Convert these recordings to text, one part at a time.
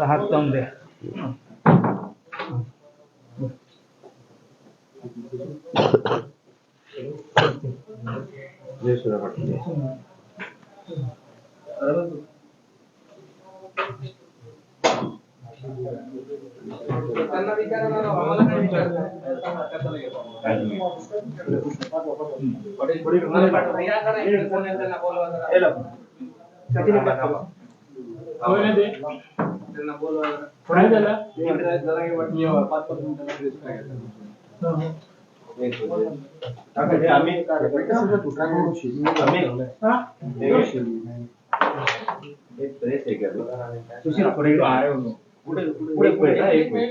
हात लावून द्या त्यांना विचारा ना राव, आम्हाला काय विचारताय? या जरा इकडे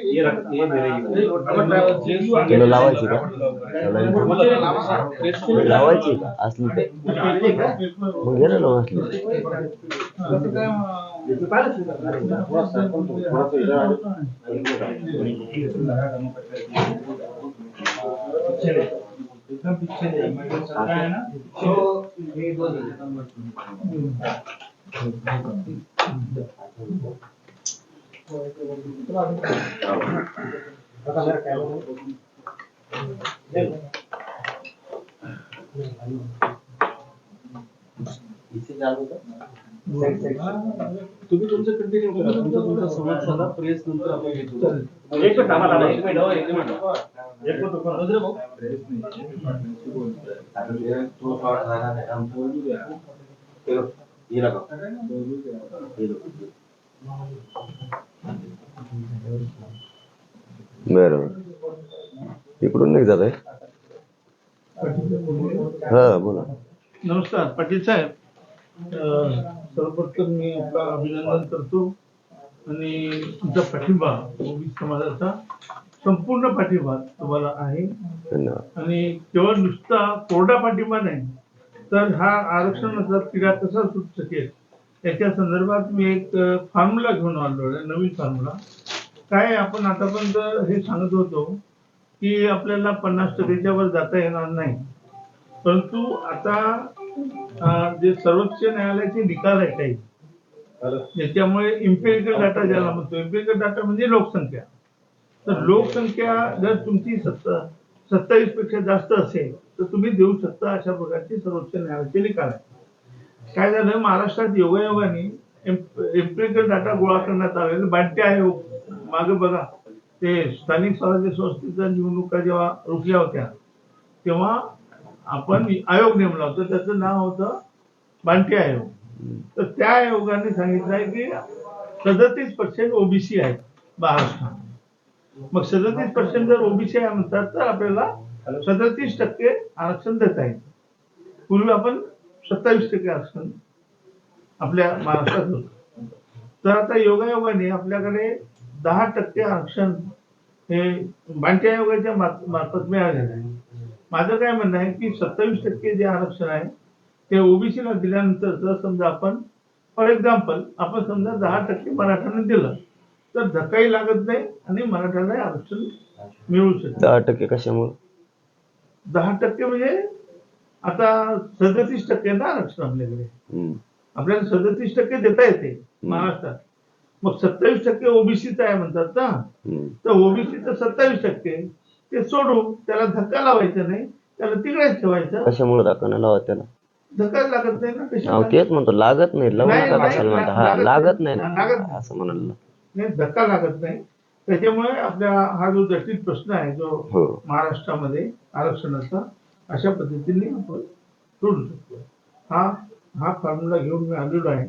कोण आहे त्यांना बोलवा जरा. त्यांना बोलवा जरा. काय झालं इकडे जरा हे वाटतं, जेव्हा पाच पाच मिनिटाला ड्रेस काय तुला लावायची का लावायची का असली तर मग घे ना लावून असली हे दोन आहे. तुम्ही तुमचं कंटिन्यू करा. तुमचा तुमचा संवाद साधा प्रेस नंतर आपण घेतो. एक मिनिट थांबा, थांबा, एक मिनिट, हो, एक मिनिट. एक मिनिट, फोन. नजरे भाऊ बरोबर इकडून नाही जात आहे हा बोला. नमस्कार पाटील साहेब. सर्वप्रथम मी आपलं अभिनंदन करतो. आणि तुमचा पाठिंबा ओबीसी समाजाचा संपूर्ण पाठिंबा तुम्हाला आहे. आणि केवळ नुसता कोरडा पाठिंबा नाही तर हा आरक्षणाचा तिढा कसा सुटू शकेल? याच्या संदर्भात मी एक फॉर्म्युला घेऊन आलो आहे नवीन फॉर्म्युला काय आपण आतापर्यंत हे सांगत होतो की आपल्याला पन्नास टक्केच्या वर जाता येणार नाही. परंतु आता जे सर्वोच्च न्यायालयाचे निकाल आहे काही ज्याच्यामुळे इम्पेरिकल डाटा ज्याला म्हणतो इम्पेरिकल डाटा म्हणजे लोकसंख्या. तर लोकसंख्या जर तुमची सत्ता सत्तावीसपेक्षा जास्त असेल तर तुम्ही देऊ शकता अशा प्रकारचे सर्वोच्च न्यायालयाचे निकाल आहे काय झालं? महाराष्ट्रात योगायोगाने एम्पिरिकल डाटा गोळा करण्यात आलेला बांटे आयोग हो. मागे बघा. ते स्थानिक स्वराज्य संस्थेच्या निवडणुका जेव्हा रोखल्या होत्या तेव्हा आपण आयोग नेमला होता. त्याचं नाव होतं बांटे आयोग हो. तर त्या आयोगाने सांगितलं आहे की सदतीस पर्सेंट ओबीसी आहेत महाराष्ट्रात मग सदतीस पर्सेंट जर ओबीसी आहे म्हणतात तर आपल्याला सदतीस टक्के आरक्षण देता येईल. पूर्वी आपण सत्तावीस टक्के आरक्षण आपल्या महाराष्ट्रात होतं. तर आता योगायोगाने आपल्याकडे दहा टक्के आरक्षण हे बांटे आयोगाच्या मार्फ- मार्फत मिळालेलं आहे. माझं काय म्हणणं आहे की सत्तावीस टक्के जे आरक्षण आहे ते ओबीसीला दिल्यानंतर जर समजा आपण फॉर एक्झाम्पल आपण समजा दहा टक्के मराठ्यांना दिलं तर धक्काही लागत नाही आणि मराठ्याला आरक्षण मिळू शकतं दहा टक्के कशामुळे? दहा टक्के म्हणजे आता सदतीस टक्के ना आरक्षण आपल्याकडे. आपल्याला सदतीस टक्के देता येते महाराष्ट्रात. मग सत्तावीस टक्के ओबीसीचं आहे म्हणतात ना. तर ओबीसीचं सत्तावीस टक्के. ते सोडू त्याला धक्का लावायचा नाही त्याला तिकडेच ठेवायचं. कशामुळे दाखवणं लावा त्याला? धक्का लागत नाही ना कशाला? तेच म्हणतो लागत नाही. लावू नाही, नका नाही, कशाला म्हणता. हा लागत नाही. नाही. नाही. असं म्हणाल. नाही धक्का लागत नाही. त्याच्यामुळे आपल्या हा जो जटिल प्रश्न आहे जो हो. महाराष्ट्रामध्ये आरक्षणाचा अशा पद्धतीने आपण सोडू शकतो. हा हा फॉर्म्युला घेऊन मी आलेलो आहे.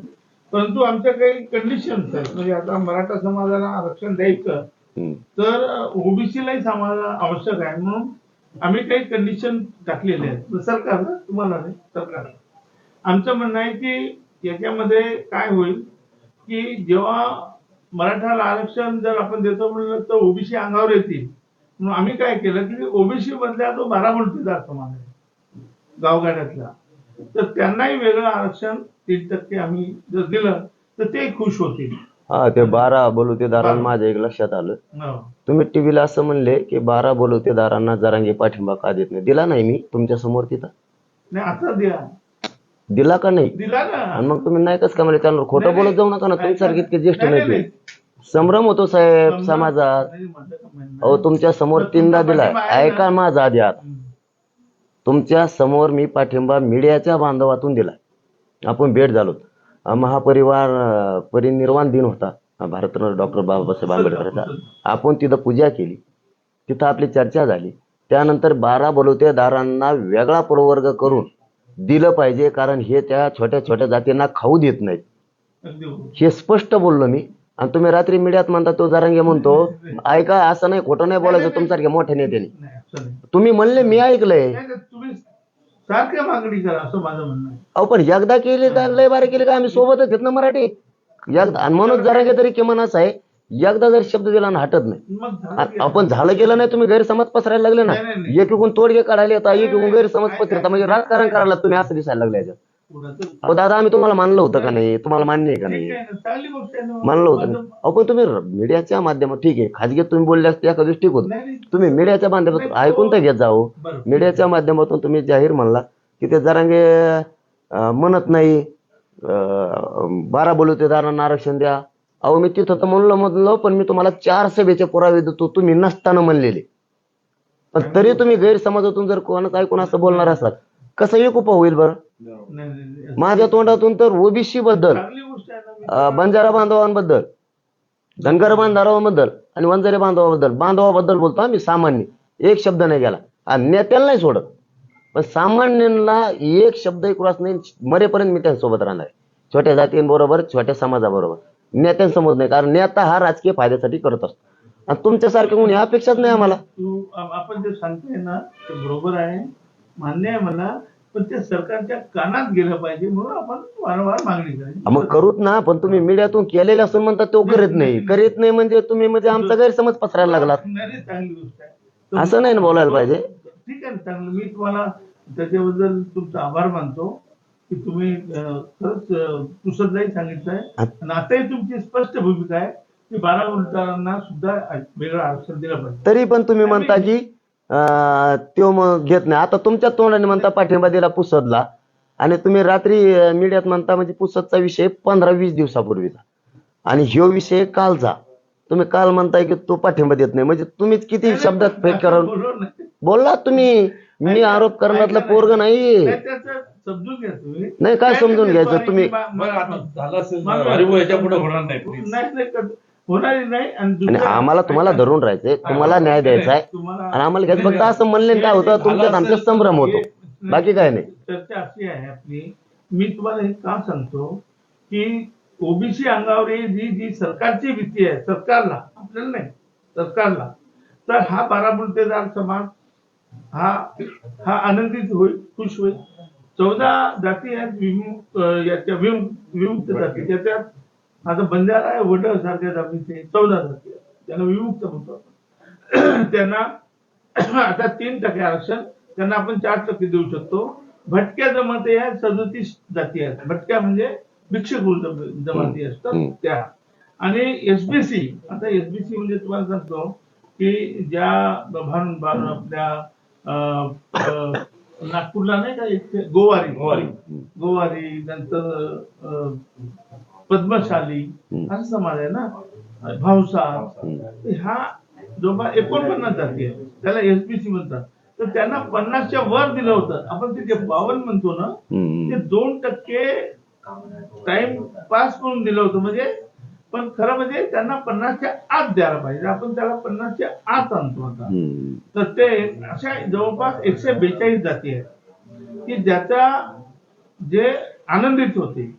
परंतु आमच्या काही कंडिशन्स आहेत. म्हणजे आता मराठा समाजाला आरक्षण द्यायचं. तर ओबीसीलाही समाजाला आवश्यक आहे. म्हणून आम्ही काही कंडिशन टाकलेले आहेत. सरकार तुम्हाला नाही सरकार. आमचं म्हणणं आहे की याच्यामध्ये काय होईल की जेव्हा मराठाला आरक्षण जर आपण देतो म्हणलं तर ओबीसी अंगावर येतील. म्हणून आम्ही काय केलं की ओबीसी मधल्या जो बारा बलुतेदार समाज आहे गावगाड्यातला. तर त्यांनाही वेगळं आरक्षण तीन टक्के आम्ही जर दिलं तर ते खुश होतील. हा ते बारा बोलवतेदारांना माझ्या एक लक्षात आलं. हो. तुम्ही टीव्हीला असं म्हणले की बारा बोलवतेदारांना जरांगे पाठिंबा का देत नाही. दिला नाही मी तुमच्यासमोर तिथं. नाही आता द्या दिला का नाही? दिला ना. आणि मग तुम्ही नाही कसं का मला त्यावर खोटं बोलत जाऊ नका ना. तुमच्यासारखे इतके ज्येष्ठ नाही, संभ्रम होतो साहेब समजा- समाजात. अहो. तुमच्यासमोर तीनदा दिलाय? ऐका माझा आधी आता. तुमच्यासमोर मी पाठिंबा मीडियाच्या बांधवातून दिलाय आपण भेट झालो. महापरिवार परिनिर्वाण दिन होता. भारतरत्न डॉक्टर बाबासाहेब आंबेडकरांचा. आपण तिथं पूजा केली. तिथं आपली चर्चा झाली. त्यानंतर बारा बलुतेदारांना वेगळा प्रवर्ग करून दिलं पाहिजे कारण हे त्या छोट्या छोट्या जातींना खाऊ देत नाहीत. हे स्पष्ट बोललो मी. आणि तुम्ही रात्री मीडियात म्हणता तो जरांगे म्हणतो. ऐका असं नाही खोटं नाही बोलायचं तुमच्यासारख्या मोठ्या नेत्याने नाही, नाही. तुम्ही म्हणले मी ऐकलंय. नाही, नाही, तुम्ही सारख्या मागणी करा असं माझं म्हणणं आहे. अहो पण एकदा केली तर लय बारे केली का? आम्ही सोबतच आहेत ना मराठी. एकदा आणि म्हणून जरांगे तरी किमान असं आहे एकदा जर शब्द दिला ना हटत नाही. मग झालं आ- की- आपण झालं गेलं नाही तुम्ही गैरसमज पसरायला लागले ना. नाही, नाही, नाही. एक एकूण तोडगे काढायला येतात एक एकूण नाही, गैरसमज नाही, पसरता नाही. म्हणजे राजकारण करायला तुम्ही असं दिसायला लागले याच्यात. अहो दादा आम्ही तुम्हाला मानलं होतं का नाही? तुम्हाला मान्य आहे का नाही. मानलं होतं ना? अहो पण तुम्ही मीडियाच्या माध्यमात ठीक आहे खाजगीत तुम्ही बोलले असते एका दिवशी ठीक होतं. तुम्ही मीडियाच्या माध्यमातून ऐकून तर घेत जाओ. मीडियाच्या माध्यमातून तुम्ही जाहीर म्हणला की ते जरांगे अं, म्हणत नाही. अं, बारा बलुतेदारांना आरक्षण द्या. अहो मी तिथं तर म्हणलं म्हणलं पण मी तुम्हाला चार सभेचे पुरावे देतो तुम्ही नसताना म्हणलेले. पण तरी तुम्ही गैरसमाजातून जर कोणाचं ऐकून असं बोलणार असाल कसं एक उप होईल बरं. माझ्या तोंडातून तर ओबीसी बद्दल बंजारा बांधवांबद्दल धनगर बांधवांबद्दल आणि वंजारे बांधवाबद्दल बांधवाबद्दल बोलतो आम्ही सामान्य. एक शब्द नाही गेला. आणि नेत्याला नाही सोडत. पण सामान्यांना एक शब्द क्रॉस नाही मरेपर्यंत मी त्यांच्यासोबत राहणार आहे. छोट्या जातींबरोबर छोट्या समाजाबरोबर. नेत्यांसमोर नाही कारण नेता हा राजकीय फायद्यासाठी करत असतो. आणि तुमच्यासारखं कोणी अपेक्षाच नाही आम्हाला. आपण जे सांगतोय ना ते बरोबर आहे. मान्य आहे मला पण ते सरकारच्या कानात गेलं पाहिजे म्हणून आपण वारंवार मागणी करायची. मग करूत ना पण तुम्ही मीडियातून केलेलं असून म्हणता तो करीत नाही. करीत नाही म्हणजे तुम्ही म्हणजे आमचा गैरसमज पसरायला लागलात. नाही, नाही, चांगली गोष्ट आहे. तर- असं नाही ना बोलायला पाहिजे? ठीक आहे ना चांगलं. मी तुम्हाला त्याच्याबद्दल तुमचा आभार मानतो की तुम्ही अं, खरंच अं, सांगितलंय. आणि आताही तुमची स्पष्ट भूमिका आहे की बारा उलटांना सुद्धा वेगळं आरक्षण दिलं पाहिजे. तरी पण तुम्ही म्हणता की त्यो मग घेत नाही. आता तुमच्या तोंडाने म्हणता पाठिंबा दिला पुसदला. आणि तुम्ही रात्री मीडियात म्हणता म्हणजे पुसदचा विषय पंधरा वीस दिवसापूर्वीचा. आणि ह्यो विषय कालचा. तुम्ही काल म्हणताय की तो पाठिंबा देत नाही. म्हणजे तुम्हीच किती शब्दात फेक नाही. बोलला तुम्ही. मी आरोप करण्यातला पोरग नाही नाही, त्याचं समजून घ्या तुम्ही. नाही, काय समजून घ्यायचं? तुम्ही- होणार नाही आणि आम्हाला तुम्हाला धरून राहायचंय तुम्हाला न्याय द्यायचा आहे आणि आम्हाला घ्यायचं फक्त असं म्हणले काय होतं? तुमच्यात आमचा संभ्रम होतो. बाकी काय नाही. चर्चा अशी आहे आपली. मी तुम्हाला हे का सांगतो की ओबीसी अंगावर ही जी जी सरकारची भीती आहे सरकारला आपल्याला नाही सरकारला तर हा बारामुलतेदार समाज हा हा आनंदित होईल खुश होईल. चौदा जाती आहेत विमुक्त याच्या विमुक्त जाती. त्याच्यात आता बंजारा आहे वड सारख्या जातीचे चौदा जाती आहेत त्यांना विमुक्त म्हणतो आपण. त्यांना आता तीन टक्के आरक्षण त्यांना आपण चार टक्के देऊ शकतो भटक्या जमाती आहेत सदोतीस जाती आहेत भटक्या म्हणजे भिक्षुक जम- जमाती असतात. त्या आणि एसबीसी आता एसबीसी म्हणजे तुम्हाला सांगतो की ज्या आपल्या नागपूरला नाही का गोवारी गोवारी. गोवारी नंतर पद्मशाली. असा समाज आहे ना हम्म. हा जवळपास एकोणपन्नास जाती आहे त्याला एसबीसी म्हणतात तर त्यांना पन्नासच्या वर दिलं होतं आपण ते जे बावन्न म्हणतो ना ते. दोन टक्के टाइम पास करून दिलं होतं म्हणजे पण खरं म्हणजे त्यांना पन्नासच्या आत द्यायला पाहिजे आपण त्याला पन्नासच्या आत आणतो आता. तर ते अशा जवळपास एकशे बेचाळीस जाती आहेत की ज्याचा जे आनंदित होते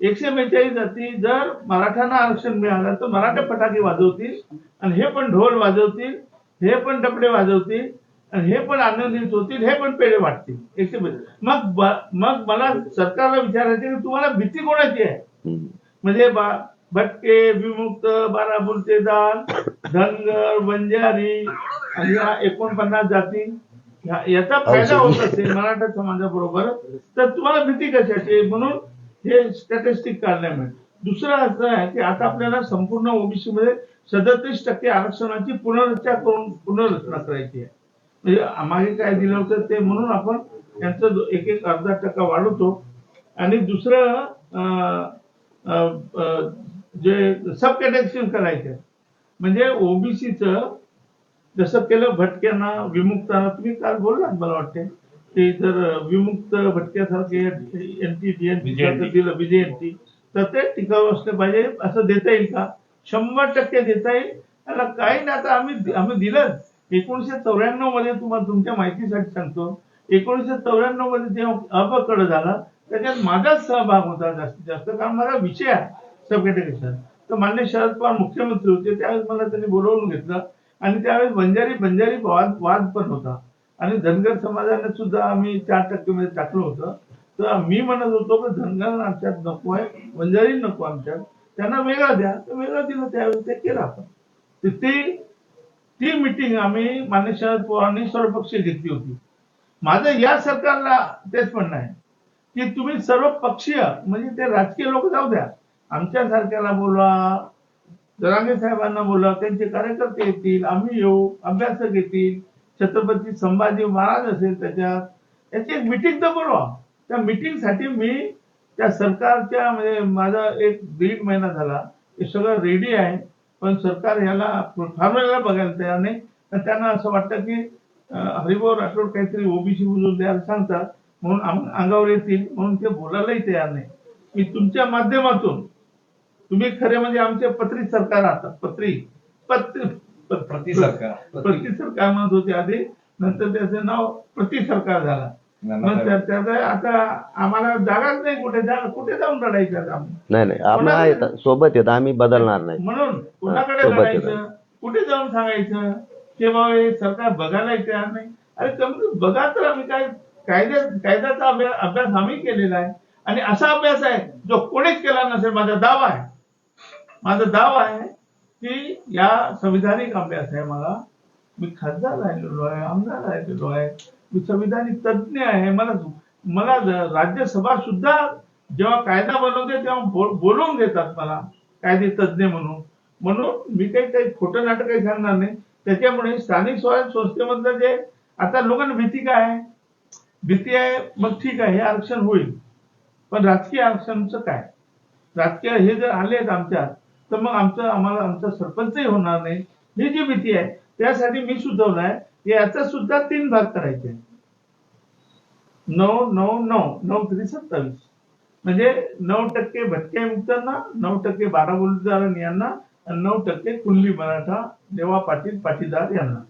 एकशे बेचाळीस जाती जर मराठ्यांना आरक्षण मिळालं तर मराठा फटाके वाजवतील आणि हे पण ढोल वाजवतील हे पण डबडे वाजवतील आणि हे पण आनंदित होतील हे पण पेढे वाटतील. एकशे बेचाळीस. मग मग मला सरकारला विचारायचे की तुम्हाला भीती कोणाची आहे. म्हणजे भटके विमुक्त बारा बुलतेदार धनगर बंजारी आणि ह्या एकोणपन्नास जाती. याचा फायदा होत असेल मराठा समाजाबरोबर तर तुम्हाला भीती कशाची म्हणून हे स्टॅटिस्टिक काढण्यामुळे दुसरं असं आहे की आता आपल्याला संपूर्ण ओबीसी मध्ये सदतीस टक्के आरक्षणाची पुनर्रचना करून पुनर्रचना करायची आहे. म्हणजे मागे काय दिलं होतं ते म्हणून आपण त्यांचं एक एक अर्धा टक्का वाढवतो. आणि दुसरं जे सब कॅटेक्शन करायचं म्हणजे ओबीसीचं जसं केलं भटक्यांना विमुक्तांना तुम्ही काल बोललात मला वाटते की जर विमुक्त भटक्यासारखे एन दिलं बीजेएनटी तर ते टिकाऊ असले पाहिजे असं देता येईल का? शंभर टक्के देता येईल. त्याला काही नाही आता आम्ही आम्ही दिलं एकोणीशे चौऱ्याण्णवमध्ये तुम्हाला तुमच्या माहितीसाठी सांगतो. एकोणीशे चौऱ्याण्णवमध्ये जेव्हा अपकड झाला त्याच्यात माझाच सहभाग होता जास्तीत जास्त कारण माझा विषय आहे सब कॅटेगरीचा तर मान्य शरद पवार मुख्यमंत्री होते त्यावेळेस मला त्यांनी बोलवून घेतलं. आणि त्यावेळेस बंजारी बंजारी वाद वाद पण होता. आणि धनगर समाजाने सुद्धा आम्ही चार टक्के मध्ये टाकलं होतं. तर मी म्हणत होतो की धनगर आमच्यात नको आहे वंजारी नको आमच्यात. त्यांना वेगळा द्या तर वेगळा दिलं त्यावेळेस ते केलं आपण. तर ते ती मिटिंग आम्ही मान्य शरद पवारांनी सर्वपक्षीय घेतली होती. माझं या सरकारला तेच म्हणणं आहे की तुम्ही सर्व पक्षीय म्हणजे ते राजकीय लोक जाऊ द्या. आमच्या सारख्याला बोलवा जरांगे साहेबांना बोला त्यांचे कार्यकर्ते येतील आम्ही येऊ अभ्यासक येतील. छत्रपती संभाजी महाराज असेल त्याच्यात याची एक मिटिंग तर बोलवा त्या मिटिंगसाठी मी त्या सरकारच्या म्हणजे माझा एक दीड महिना झाला. हे सगळं रेडी आहे पण सरकार ह्याला फॉर्म्युला बघायला तयार नाही. त्यांना असं वाटतं की हरिभाऊ राठोड काहीतरी ओबीसी बुजून द्यायला सांगतात म्हणून अंगावर येतील म्हणून ते बोलायलाही तयार नाही. मी तुमच्या माध्यमातून तुम्ही खरे म्हणजे आमचे पत्री सरकार आहात पत्री. पत्री प्रति सरकार. प्रति सरकार म्हणत होते आधी. नंतर त्याचं नाव प्रति सरकार झाला. त्याचं आता आम्हाला जागाच नाही कुठे. कुठे जाऊन आम्ही? नाही नाही. येतं सोबत येतं आम्ही बदलणार नाही. म्हणून कुणाकडे लढायचं. कुठे जाऊन सांगायचं? की बाबा हे सरकार बघायला तयार नाही. अरे कमी बघा तर आम्ही काय कायद्या कायद्याचा अभ्यास अभ्यास आम्ही केलेला आहे. आणि असा अभ्यास आहे जो कोणीच केला नसेल. माझा दावा आहे. माझा दावा आहे की या संविधानिक अभ्यास आहे मला मी खासदार राहिलेलो आहे आमदार राहिलेलो आहे. मी संविधानिक तज्ज्ञ आहे मला मला राज्यसभा सुद्धा जेव्हा कायदा बनवते तेव्हा बोल- बोलवून घेतात मला कायदे तज्ज्ञ म्हणून. म्हणून मी काही काही खोटं नाटक काही सांगणार नाही. त्याच्यामुळे स्थानिक स्वराज्य संस्थेमधलं जे आता लोकांना भीती काय आहे? भीती आहे मग ठीक आहे हे आरक्षण होईल. पण राजकीय आरक्षणचं काय? राजकीय हे जर आलेत आमच्यात तर मग आमचं आम्हाला आमचा सरपंचही होणार नाही. ही जी भीती आहे त्यासाठी मी सुचवलाय याचा सुद्धा तीन भाग करायचे नऊ नऊ नऊ नऊ तरी सत्तावीस. म्हणजे नऊ टक्के भटक्या मुक्तांना नऊ टक्के बाराबोलीदार यांना नऊ टक्के कुल्ली मराठा देवा पाटील पाटीदार यांना.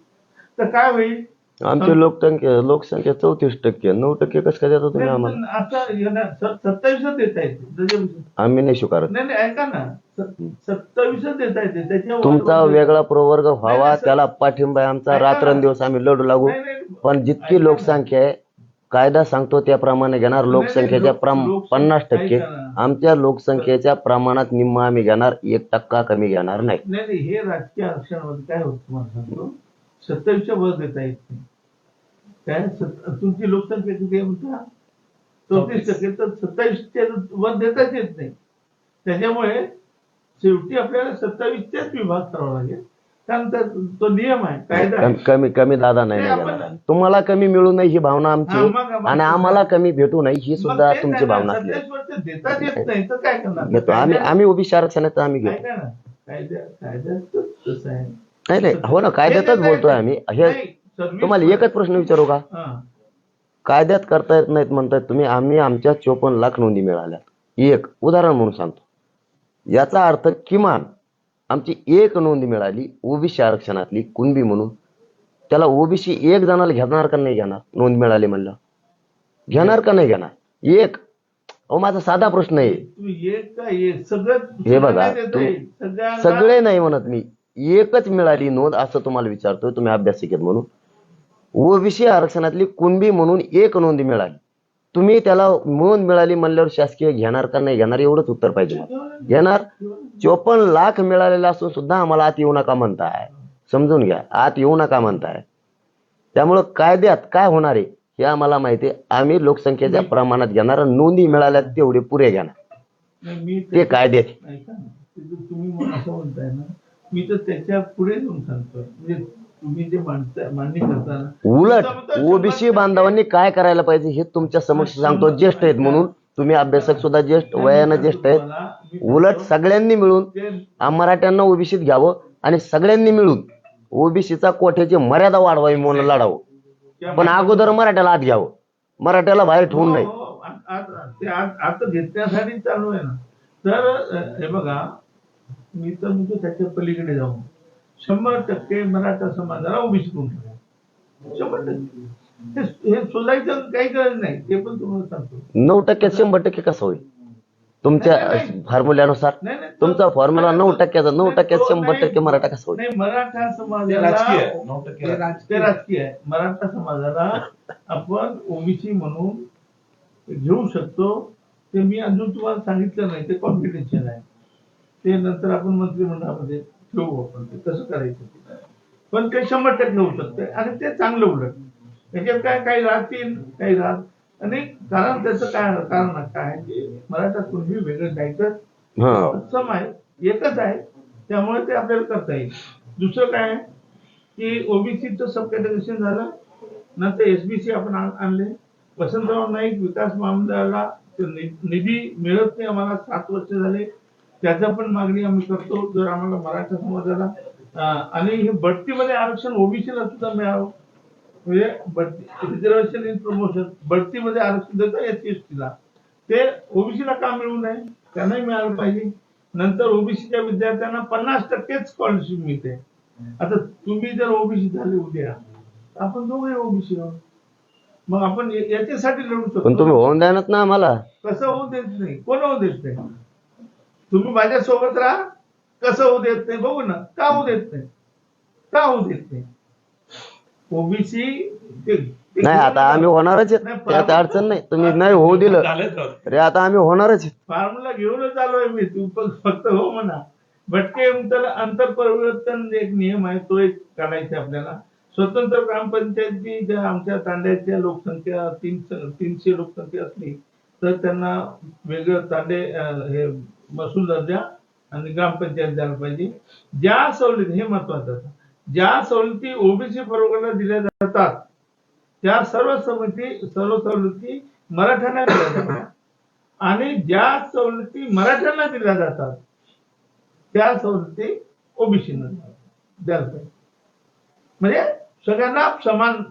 तर काय होईल? आमची लोकसंख्या लोकसंख्या चौतीस टक्के नऊ टक्के कसं काय देता तुम्ही आम्हाला? आता सत्तावीसच देता येते त्याच्या- आम्ही नाही स्वीकारत. नाही नाही ऐका ना. स- सत्तावीसच देता येते त्याच्यावर तुमचा वेगळा प्रवर्ग व्हावा. त्याला पाठिंबा आहे आमचा. रात्रंदिवस आम्ही लढू लागू. नाही, नाही. पण जितकी. लोकसंख्या आहे कायदा सांगतो त्याप्रमाणे घेणार. लोकसंख्येच्या लोक- प्रम पन्नास टक्के. ऐका ना. आमच्या लोकसंख्येच्या प्रमाणात निम्मा आम्ही घेणार एक टक्का कमी घेणार नाही. नाही नाही हे राजकीय आरक्षणामध्ये काय होतं तुम्हाला सांगतो? सत्तावीसच्या वर देता येत नाही. काय? तुमची लोकसंख्या किती आहे म्हणता? चौतीस टक्के. तर सत्तावीसच्या वर देताच येत नाही. त्याच्यामुळे शेवटी आपल्याला सत्तावीसच्याच विभाग करावा लागेल. तो नियम आहे कायदा. कमी कमी दादा नाही नाही, तुम्हाला कमी मिळू नये ही भावना आमची. आणि आम्हाला कमी भेटू नये ही सुद्धा तुमची भावना नाही आम्ही आम्ही ओबीसी आरक्षणाचं आम्ही घेतो. कायद्या कायद्यात तसं आहे. नाही नाही. हो ना कायद्यातच बोलतोय आम्ही. हे तुम्हाला एकच प्रश्न विचारू का. कायद्यात करता येत नाहीत म्हणताय तुम्ही आम्ही आमच्या चोपन्न लाख नोंदी मिळाल्या एक उदाहरण म्हणून सांगतो. याचा अर्थ किमान आमची एक नोंद मिळाली ओबीसी आरक्षणातली कुणबी म्हणून. त्याला ओबीसी एक जणाला घेणार का नाही घेणार? नोंद मिळाली म्हणलं. घेणार का नाही घेणार? एक. अहो माझा साधा प्रश्न आहे. हे बघा, सगळे नाही म्हणत मी. एकच मिळाली नोंद असं तुम्हाला विचारतोय तुम्ही अभ्यासिकेत म्हणून. ओबीसी आरक्षणातली कुणबी म्हणून एक नोंद मिळाली. तुम्ही त्याला नोंद मिळाली म्हणल्यावर शासकीय घेणार का नाही घेणार एवढंच उत्तर पाहिजे. घेणार? चोपन्न लाख मिळालेला असून सुद्धा आम्हाला आत येऊ नका म्हणताय. समजून घ्या आत येऊ नका म्हणताय. त्यामुळं कायद्यात काय होणार आहे हे आम्हाला माहिती आहे. आम्ही लोकसंख्येच्या प्रमाणात घेणार नोंदी मिळाल्या तेवढे पुरे घेणार. ते कायद्यात मी तर त्याच्या पुढे जाऊन सांगतोय म्हणजे तुम्ही जे मांडताय मान्य करताना उलट ओबीसी बांधवांनी काय करायला पाहिजे हे तुमच्या समक्ष सांगतो. ज्येष्ठ आहेत म्हणून. तुम्ही अभ्यासक सुद्धा ज्येष्ठ वयानं ज्येष्ठ आहेत. उलट सगळ्यांनी मिळून मराठ्यांना ओबीसीत घ्यावं आणि सगळ्यांनी मिळून ओबीसीचा कोठ्याची मर्यादा वाढवावी म्हणून लढावं. पण अगोदर मराठ्याला आत घ्यावं. मराठ्याला बाहेर ठेवून नाही. हो, हो. ते आ- आता घेतण्यासाठी चालू आहे ना. तर हे बघा मी तर म्हणतो त्याच्या पलीकडे जाऊन. शंभर टक्के मराठा समाजाला ओबीसी करून टाका. शंभर टक्के. हे- शोधायचं काही गरज नाही ते पण तुम्हाला सांगतो. नऊ टक्क्यात शंभर टक्के कसं होईल? तुमच्या. फॉर्म्युल्यानुसार? तुमचा फॉर्म्युला नऊ टक्क्याचा नऊ टक्क्यात शंभर. टक्के मराठा कसा होईल? नाही मराठा ते समाजाला राजकीय. राजकीय आहे. मराठा समाजाला आपण ओबीसी म्हणून घेऊ शकतो. ते मी अजून तुम्हाला सांगितलं नाही ते कॉन्फिडेन्शियल आहे. ते नंतर आपण मंत्रिमंडळामध्ये ठेवू आपण. ते कसं करायचं. पण ते शंभर टक्के होऊ शकते आणि ते चांगलं उलट. त्याच्यात काय काही राहतील काही राहत आणि कारण त्याचं काय कारण काय की मराठा कुणबी वेगळं जायचं सम आहे एकच आहे. त्यामुळे ते आपल्याला करता येईल. दुसरं काय आहे की ओबीसीचं सब कॅटेगरेशन झालं नंतर एसबीसी आपण आण- आणले. वसंतराव नाईक विकास महामंडळाला निधी मिळत नाही आम्हाला सात वर्ष झाले. त्याचा पण मागणी आम्ही करतो जर आम्हाला मराठा समाजाला आणि हे बढतीमध्ये आरक्षण ओबीसीला सुद्धा मिळावं. म्हणजे बढती रिझर्वेशन इन प्रमोशन बढतीमध्ये आरक्षण देतं एस टीला ते ओबीसीला का मिळू नये? त्यांनाही मिळालं पाहिजे. नंतर ओबीसीच्या विद्यार्थ्यांना पन्नास टक्केच स्कॉलरशिप मिळते. आता तुम्ही जर ओबीसी झाले उद्या आपण दोघे ओबीसी आहोत. मग आपण याच्यासाठी लढू पण शकतो तुम्ही होऊन ना आम्हाला. कसं होऊ देत नाही. कोण होऊ देत नाही? तुम्ही माझ्या सोबत राहा. कसं होऊ देत नाही बघू ना. का होऊ देत नाही? का होऊ देत नाही? ओबीसी नाही आता आम्ही होणारच आहेत. त्यात अडचण नाही. तुम्ही नाही होऊ दिलं. तर. तरी आता आम्ही होणारच आहेत. फॉर्म्युला घेऊनच आलोय मी. तू पण फक्त हो म्हणा. भटके अंतर अंतर परिवर्तन एक नियम आहे. तो एक काढायचा आपल्याला. स्वतंत्र ग्रामपंचायतची ज्या आमच्या तांड्याच्या लोकसंख्या तीन तीनशे लोकसंख्या असली तर त्यांना वेगळं तांडे हे महसूल दर्जा आणि ग्रामपंचायत द्यायला पाहिजे. ज्या सवलती हे महत्वाचं ज्या सवलती ओबीसी प्रवर्गाला दिल्या जातात त्या सर्व सवलती सर्व सवलती मराठ्यांना दिल्या जातात. आणि ज्या सवलती मराठ्यांना दिल्या जातात त्या सवलती ओबीसीना द्यायला पाहिजे. म्हणजे सगळ्यांना समान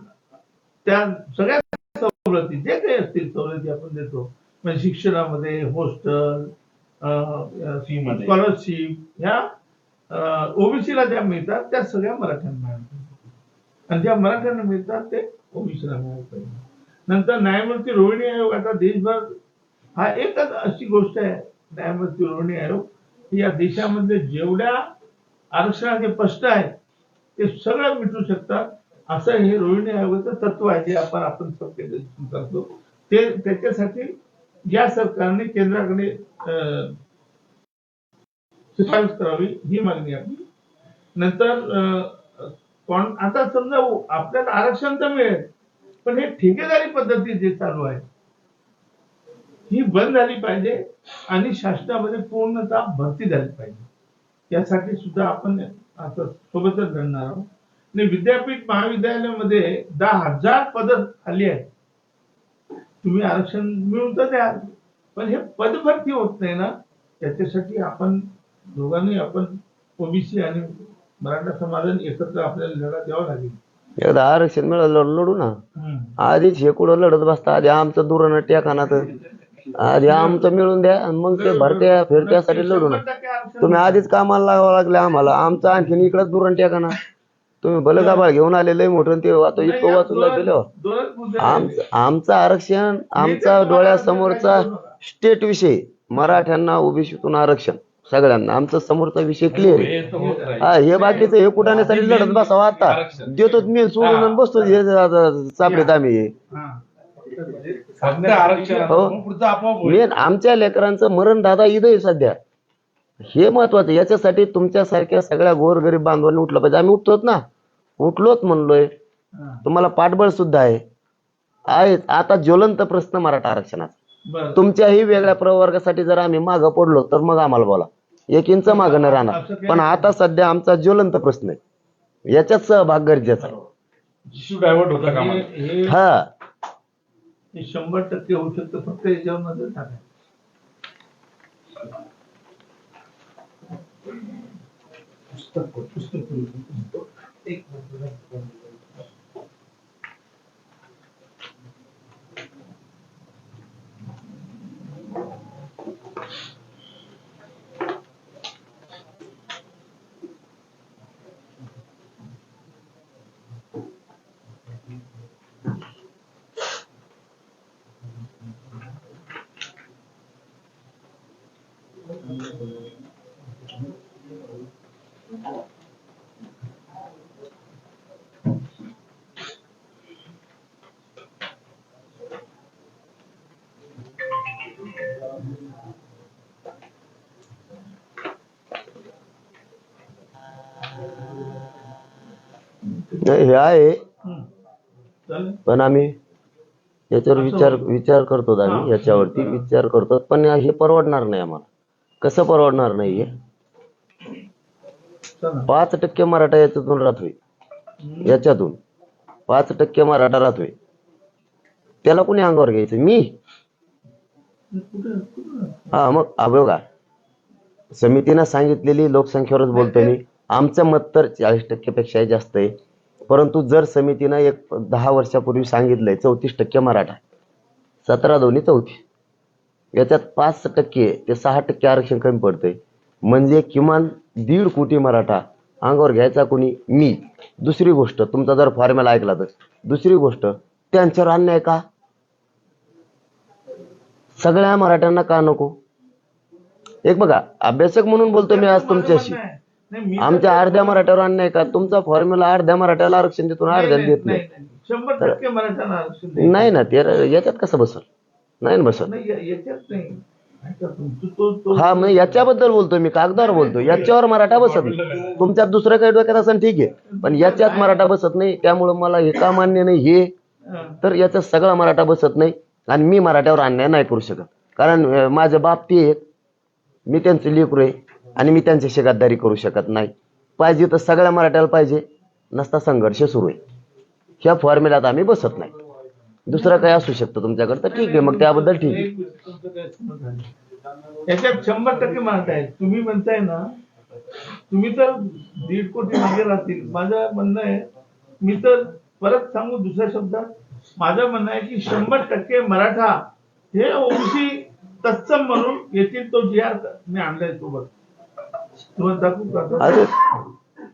त्या सगळ्या सवलती जे काही असतील सवलती आपण देतो. म्हणजे शिक्षणामध्ये हॉस्टेल स्कॉलरशिप ह्या ओबीसीला ज्या मिळतात त्या सगळ्या मराठ्यांना आणि ज्या मराठ्यांना मिळतात ते ओबीसीला मिळत पाहिजे नंतर न्यायमूर्ती रोहिणी आयोग आता देशभर हा एकच अशी गोष्ट आहे न्यायमूर्ती रोहिणी आयोग या देशामध्ये जेवढ्या आरक्षणाचे प्रश्न आहेत ते सगळं मिटू शकतात. असं हे रोहिणी आयोगाचं तत्व आहे जे आपण आपण करतो. ते त्याच्यासाठी या सरकारने केंद्राकडे शिफारस करावी ही मागणी आपली नंतर आता समजा आपल्याला आरक्षण तर मिळेल पण हे ठेकेदारी पद्धती जे चालू आहे ही बंद झाली पाहिजे आणि शासनामध्ये पूर्णतः भरती झाली पाहिजे. यासाठी सुद्धा आपण आता सोबतच लढणार आहोत. आणि विद्यापीठ महाविद्यालयामध्ये दहा हजार पद खाली आहेत. तुम्ही आरक्षण मिळून तर द्या. पण हे पदभरती होत नाही ना. त्याच्यासाठी आपण दोघांनी आपण ओबीसी आणि मराठा समाजाने एकत्र आपल्याला लढा द्यावा लागेल. एकदा आरक्षण मिळालं लढू ना. आधीच हे कुठं लढत बसता आधी आमचं दुरण टेकाना तर आधी आमचं मिळून द्या आणि मग ते भरत्या फिरत्यासाठी लढू ना. तुम्ही आधीच कामाला लागावं लागले आम्हाला. आमचं आणखीन इकडंच दुरण टेकाना तुम्ही भले गाबाळ घेऊन आले लय मोठं ते नाही, इतकं वाचून दिलं. आमचं आमचं आरक्षण आमचा डोळ्यासमोरचा स्टेट विषय मराठ्यांना ओबीसीतून आरक्षण सगळ्यांना. आमचा समोरचा विषय क्लिअर हे. हा बाकीचं हे कुठानेसाठी लढत बसावं आता. देतो मी सोडून बसतो हे चापडीत आम्ही. हे. मेन आमच्या लेकरांचं मरण दादा इथं आहे सध्या. हे महत्वाचं याच्यासाठी तुमच्यासारख्या सगळ्या गोरगरीब बांधवांनी उठलं पाहिजे. आम्ही उठतोच ना. उठलोच म्हणलोय. तुम्हाला पाठबळ सुद्धा आहे. आहे आता ज्वलंत प्रश्न मराठा आरक्षणाचा. तुमच्याही वेगळ्या प्रवर्गासाठी जर आम्ही मागं पडलो तर मग आम्हाला बोला. एक इंच मागं नाही राहणार. पण आता सध्या आमचा ज्वलंत प्रश्न आहे. याच्यात सहभाग गरजेचा आहे. इश्यू डायव्हर्ट होता का हे शंभर टक्के होऊ शकतं फक्त याच्यावर नजर टाकाय एक मिनिट. नाही, हे आहे. पण आम्ही याच्यावर विचार विचार करतो आम्ही याच्यावरती विचार करतो. पण हे परवडणार नाही आम्हाला. कसं परवडणार नाही हे? चला पाच टक्के मराठा याच्यातून राहतोय. याच्यातून. पाच टक्के मराठा राहतोय. त्याला कोणी अंगावर घ्यायचं? मी? हा मग हा बघा समितीनं सांगितलेली लोकसंख्येवरच बोलतो मी. आमचं मत तर चाळीस टक्केपेक्षाही जास्त आहे. परंतु जर समितीनं एक दहा वर्षापूर्वी सांगितलंय चौतीस टक्के मराठा. सतरा दोन्ही चौतीस याच्यात पाच टक्के ते सहा टक्के आरक्षण कमी पडतंय. म्हणजे किमान दीड कोटी मराठा अंगावर घ्यायचा कोणी? मी. दुसरी गोष्ट तुमचा जर फॉर्म्युला ऐकला तर. दुसरी गोष्ट त्यांच्यावर अन्याय का? सगळ्या मराठ्यांना का नको? एक बघा अभ्यासक म्हणून बोलतो मी आज तुमच्याशी. नाही, नाही, मी तर- आमच्या अर्ध्या मराठ्यावर अन्याय का तुमचा फॉर्म्युला अर्ध्या मराठ्याला आरक्षण देतो अर्ध्याला नाही, देत नाही. शंभर टक्के मराठ्यांना आरक्षण द्यायचं. नाही ना ते याच्यात कसं बसल? नाही ना बसल. नाही या- याच्यात नाही. ऐका तुमचं तो तो हा मग याच्याबद्दल बोलतो मी कागदावर बोलतो याच्यावर मराठा बसत नाही. तुमच्यात दुसरं काही डोक्यात असेल ठीक आहे. पण याच्यात मराठा बसत नाही त्यामुळं मला हे का मान्य नाही हे हा. तर याच्यात सगळा मराठा बसत नाही आणि मी मराठ्यावर अन्याय नाही करू शकत. कारण अं, माझे बाप ते आहेत. मी त्यांचे लेकरू आहे. आणि मी त्यांच्याशी गद्दारी करू शकत नाही. पाहिजे तर सगळ्या मराठ्याला पाहिजे नसता संघर्ष सुरू आहे. ह्या फॉर्म्युलात आम्ही बसत नाही. दुसरं काही असू शकतं तुमच्याकडे तर ठीक आहे मग त्याबद्दल ठीक आहे. याच्यात शंभर टक्के म्हणताय तुम्ही म्हणताय ना तुम्ही तर दीड कोटी मागे राहतील. माझं म्हणणं आहे मी तर परत सांगू दुसऱ्या शब्दात माझं म्हणणं आहे की शंभर टक्के मराठा हे ओबीसी तत्सम म्हणून येथील तो जी आर मी आणलाय सोबत तुम्हाला दाखवू का आता? अरे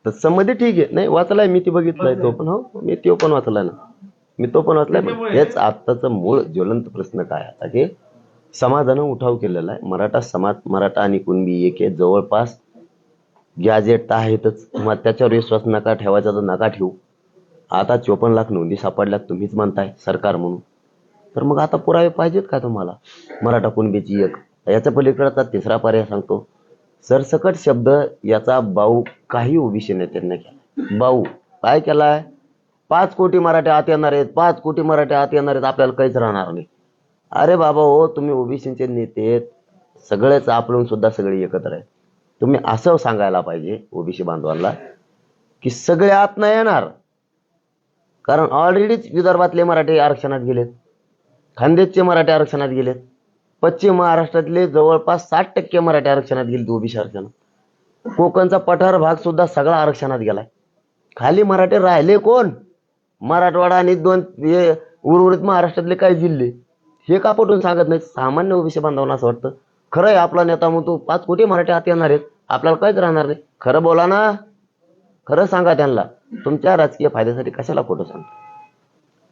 तसं मध्ये ठीक आहे. नाही वाचलाय मी ती बघितलाय. तो पण हो. मी तो पण वाचलाय ना. मी तो पण वाचलाय. पण हेच आत्ताचा मूळ ज्वलंत प्रश्न काय आता की समाजानं उठाव केलेला आहे. मराठा समाज मराठा आणि कुणबी एक आहे. जवळपास गॅजेट तर आहेतच. मग त्याच्यावर विश्वास नका ठेवायचा तर नका ठेवू. आता चोपन्न लाख नोंदी सापडल्यात तुम्हीच म्हणताय सरकार म्हणून. तर मग आता पुरावे पाहिजेत का तुम्हाला? मराठा कुणबीची एक. याच्या पलीकडचा तिसरा पर्याय सांगतो. सरसकट शब्द याचा बाऊ काही ओबीसी नेत्यांना केला. बाऊ काय केलाय? पाच कोटी मराठी आत येणार आहेत पाच कोटी मराठी आत येणार आहेत आपल्याला काहीच राहणार नाही. अरे बाबा हो तुम्ही ओबीसीचे नेते आहेत सगळेच आपलून सुद्धा सगळे एकत्र आहेत. तुम्ही असं सांगायला पाहिजे ओबीसी बांधवांना की सगळे आत नाही येणार. कारण ऑलरेडीच विदर्भातले मराठी आरक्षणात गेलेत. खानदेशचे मराठे आरक्षणात गेलेत. पश्चिम महाराष्ट्रातले जवळपास साठ टक्के मराठी आरक्षणात गेले ओबीसी आरक्षणात कोकणचा पठार भाग सुद्धा सगळा आरक्षणात गेलाय. खाली मराठे राहिले कोण? मराठवाडा आणि दोन हे उर्वरित महाराष्ट्रातले काही जिल्हे. हे का पटून सांगत नाही सामान्य ओबीसी बांधवांना असं वाटतं. खरं आहे आपला नेता म्हणतो पाच कोटी मराठी आत येणार आहेत. आपल्याला काहीच राहणार नाही. खरं बोला ना. खरं सांगा त्यांना. तुमच्या राजकीय फायद्यासाठी कशाला खोटं सांगता?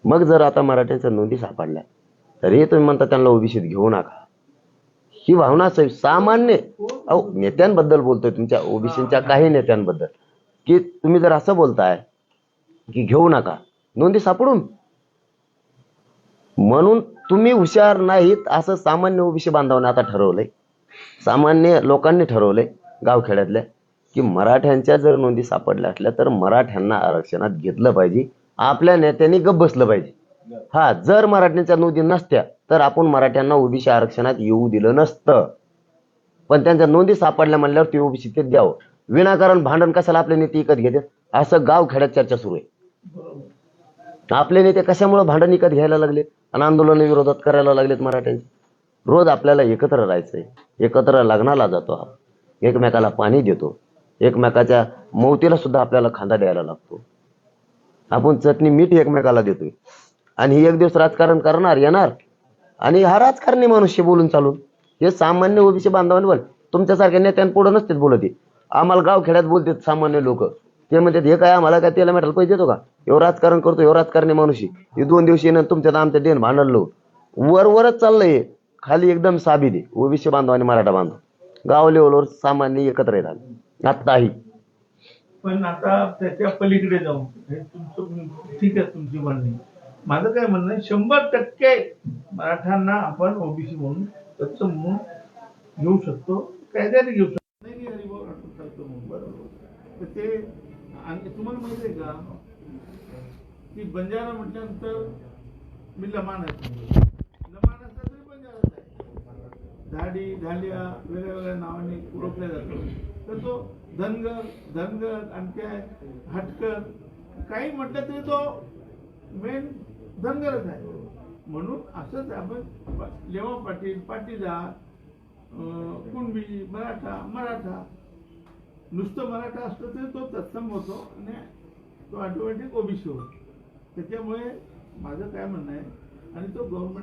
मग जर आता मराठ्यांच्या नोंदी सापडल्या तरी तुम्ही म्हणता त्यांना ओबीसीत घेऊ नका. ही भावना सामान्य अहो नेत्यांबद्दल बोलतोय तुमच्या ओबीसीच्या काही नेत्यांबद्दल. की तुम्ही जर असं बोलताय की घेऊ नका नोंदी सापडून. म्हणून तुम्ही हुशार नाहीत असं सामान्य ओबीसी बांधवाने आता ठरवलंय. सामान्य लोकांनी ठरवलंय गावखेड्यातल्या की मराठ्यांच्या जर नोंदी सापडल्या असल्या तर मराठ्यांना आरक्षणात घेतलं पाहिजे. आपल्या नेत्यांनी गप बसलं पाहिजे. हा जर मराठ्यांच्या नोंदी नसत्या तर आपण मराठ्यांना ओबीसी आरक्षणात येऊ दिलं नसतं. पण त्यांच्या नोंदी सापडल्या म्हणल्यावर ते ओबीसी ते द्यावं. विनाकारण भांडण कशाला आपले नेते विकत घेतात? असं गाव खेड्यात चर्चा सुरू आहे. आपले नेते कशामुळे भांडण विकत घ्यायला लागले? आणि आंदोलन विरोधात करायला लागलेत मराठ्यांचे? रोज आपल्याला एकत्र राहायचंय. एकत्र लग्नाला जातो आपण. एकमेकाला पाणी देतो. एकमेकाच्या मौतीला सुद्धा आपल्याला खांदा द्यायला लागतो. आपण चटणी मीठ एकमेकाला देतोय. आणि ही एक दिवस राजकारण करणार येणार. आणि हा राजकारणी मनुष्य बोलून चालून. हे सामान्य ओबीसी बांधवांनी बोल तुमच्यासारख्या नेत्यांपुढे नसतेच बोलत आम्हाला गावखेड्यात बोलतात सामान्य लोक. ते म्हणतात हे काय आम्हाला काय त्याला मेटायला पैसे देतो का? एवढं राजकारण करतो एवढं राजकारणी मनुष्य हे दोन दिवशी येणं तुमच्यात आमच्या देण भांडलो वर वरच चाललंय खाली एकदम साबी आहे. ओबीसी बांधव आणि मराठा बांधव. गाव लेवलवर सामान्य एकत्र येतात. आत्ताही. पण आता त्याच्या पलीकडे जाऊन ठीक आहे तुमची म्हणणे. माझं काय म्हणणं शंभर टक्के मराठ्यांना आपण ओबीसी म्हणून तत्सम म्हणून घेऊ शकतो कायद्याने घेऊ शकतो. नाही हरिभाऊ राठोड चालतो म्हणून बरोबर. तर ते आणि तुम्हाला माहिती आहे का की बंजारा म्हटल्यानंतर मी लमान आहे लमान असला तरी बंजाराच आहे. धाडी धालिया वेगळ्या वेगळ्या नावाने ओळखल्या जातो तर तो धनगर धनगर आणि काय हटकर काही म्हटलं तरी तो मेन धनगरच आहे. म्हणून असंच आपण लेवा पाटील पाटीदार अं, कुणबी मराठा मराठा नुसतं मराठा असलं तरी तो तत्सम होतो आणि तो ऑटोमॅटिक ओबीसी होतो. त्याच्यामुळे माझं काय म्हणणं आहे आणि तो गव्हर्नमेंट